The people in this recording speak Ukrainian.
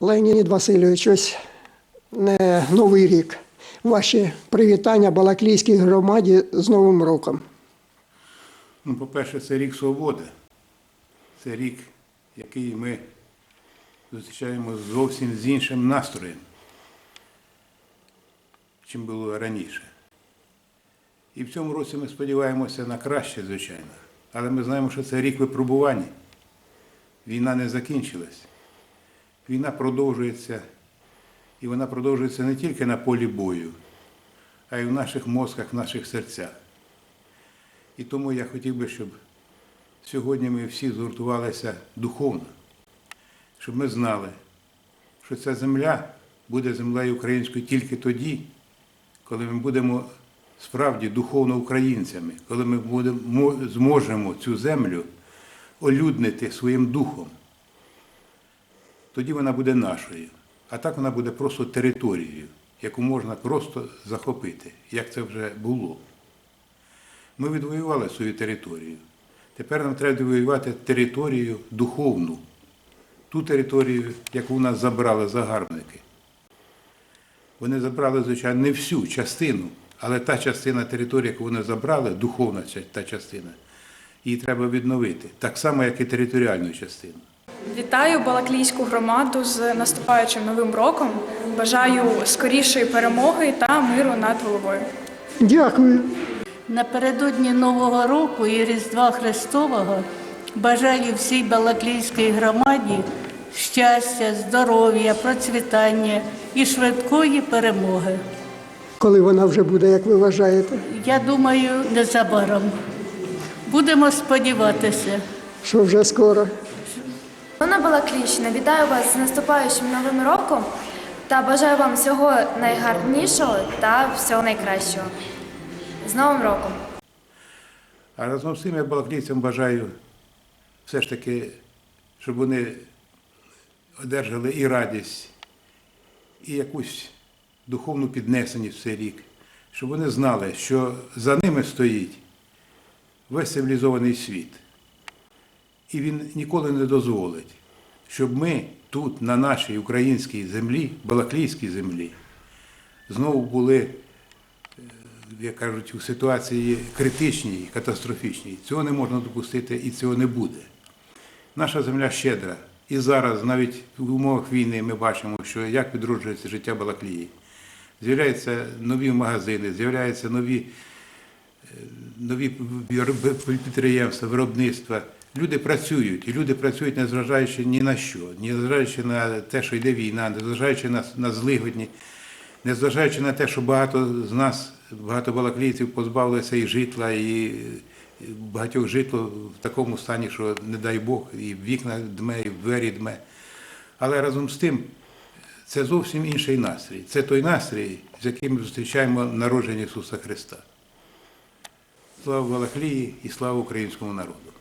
Леонід Васильович, ось не Новий рік. Ваші привітання Балаклійській громаді з Новим роком. Ну, по-перше, це рік свободи. Це рік, який ми зустрічаємо зовсім з іншим настроєм, чим було раніше. І в цьому році ми сподіваємося на краще, звичайно. Але ми знаємо, що це рік випробувань. Війна не закінчилась. Війна продовжується, і вона продовжується не тільки на полі бою, а й в наших мозках, в наших серцях. І тому я хотів би, щоб сьогодні ми всі згуртувалися духовно, щоб ми знали, що ця земля буде землею українською тільки тоді, коли ми будемо справді духовно українцями, коли ми будемо, зможемо цю землю олюднити своїм духом. Тоді вона буде нашою. А так вона буде просто територією, яку можна просто захопити, як це вже було. Ми відвоювали свою територію. Тепер нам треба відвоювати територію духовну, ту територію, яку у нас забрали загарбники. Вони забрали, звичайно, не всю частину, але та частина території, яку вони забрали, духовна та частина, її треба відновити. Так само, як і територіальну частину. Вітаю Балаклійську громаду з наступаючим новим роком. Бажаю скорішої перемоги та миру над головою. Дякую. Напередодні Нового року і Різдва Христового бажаю всій Балаклійській громаді щастя, здоров'я, процвітання і швидкої перемоги. Коли вона вже буде, як ви вважаєте, Я думаю, незабаром. Будемо сподіватися. що вже скоро. Олена Балаклічна, вітаю вас з наступаючим новим роком та бажаю вам всього найгарнішого та всього найкращого. З Новим роком! А разом з тим я балаклійцям бажаю все ж таки, щоб вони одержали і радість, і якусь духовну піднесеність в цей рік, щоб вони знали, що за ними стоїть весь цивілізований світ. І він ніколи не дозволить, щоб ми тут, на нашій українській землі, балаклійській землі, знову були як кажуть, у ситуації критичній, катастрофічній. Цього не можна допустити і цього не буде. Наша земля щедра. І зараз, навіть в умовах війни, ми бачимо, що як відроджується життя Балаклії. З'являються нові магазини, з'являються нові, е, нові підприємства, виробництва. Люди працюють, і люди працюють, незважаючи ні на що, незважаючи на те, що йде війна, незважаючи на, на злигодні, незважаючи на те, що багато з нас, багато балаклійців позбавилися і житла, і багатьох житло в такому стані, що не дай Бог, і вікна дме, і двері дме. Але разом з тим це зовсім інший настрій. Це той настрій, з яким ми зустрічаємо народження Ісуса Христа. Слава Балаклії і слава українському народу!